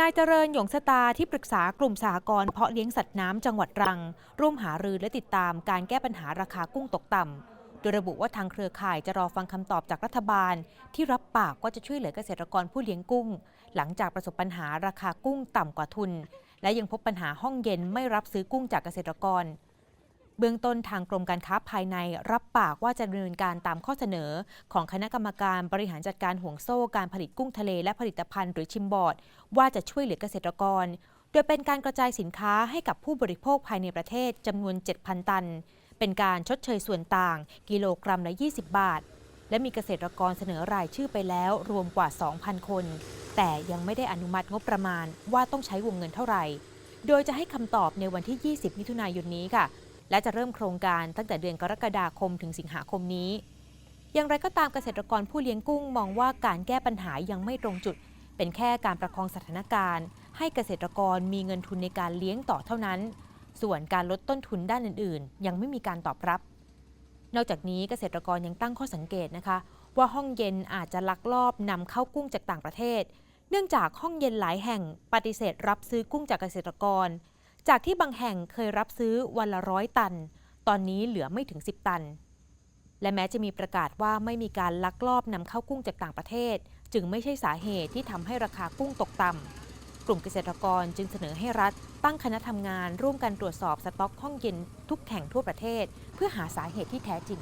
นายเจริญหยงสตาที่ปรึกษากลุ่มสหกรณ์เพาะเลี้ยงสัตว์น้ำจังหวัดตรัง ร่วมหารือและติดตามการแก้ปัญหาราคากุ้งตกต่ำโดยระบุว่าทางเครือข่ายจะรอฟังคำตอบจากรัฐบาล ที่รับปากว่าจะช่วยเหลือเกษตรกรผู้เลี้ยงกุ้ง หลังจากประสบปัญหาราคากุ้งต่ำกว่าทุน และยังพบปัญหาห้องเย็นไม่รับซื้อกุ้งจากเกษตรกร เบื้องต้นทางกรมการค้าภายในรับปากว่าจะดำเนินการตามข้อเสนอ ของคณะกรรมการบริหารจัดการห่วงโซ่การผลิตกุ้งทะเลและผลิตภัณฑ์หรือชิมบอร์ด ว่าจะช่วยเหลือเกษตรกร โดยเป็นการกระจายสินค้าให้กับผู้บริโภคภายในประเทศจำนวน 7,000 ตัน เป็นการชดเชยส่วนต่าง กิโลกรัมละ 20 บาท และมีเกษตรกรเสนอรายชื่อไปแล้วรวมกว่า 2,000 คน แต่ยังไม่ได้อนุมัติงบประมาณว่าต้องใช้วงเงินเท่าไหร่ โดยจะให้คำตอบในวันที่ 20 มิถุนายนนี้ค่ะ และจะเริ่มโครงการตั้งแต่เดือนกรกฎาคมถึงสิงหาคมนี้ อย่างไรก็ตามเกษตรกรผู้เลี้ยงกุ้งมองว่าการแก้ปัญหายังไม่ตรงจุด เป็นแค่การประคองสถานการณ์ ให้เกษตรกรมีเงินทุนในการเลี้ยงต่อเท่านั้น ส่วนการลดต้นทุนด้านอื่น ๆ ยังไม่มีการตอบรับ นอกจากนี้เกษตรกรยังตั้งข้อสังเกตนะคะ ว่าห้องเย็นอาจจะลักลอบนำเข้ากุ้งจากต่างประเทศ เนื่องจากห้องเย็นหลายแห่งปฏิเสธรับซื้อกุ้งจากเกษตรกร จากที่บางแห่งเคยรับซื้อวันละร้อยตัน ตอนนี้เหลือไม่ถึง 10 ตัน และแม้จะมีประกาศว่าไม่มีการลักลอบนำเข้ากุ้งจากต่างประเทศ จึงไม่ใช่สาเหตุที่ทำให้ราคากุ้งตกต่ำกลุ่มเกษตรกรจึงเสนอให้รัฐ ตั้งคณะทำงานร่วมกันตรวจสอบสต็อกห้องเย็นทุกแห่งทั่วประเทศ เพื่อหาสาเหตุที่แท้จริง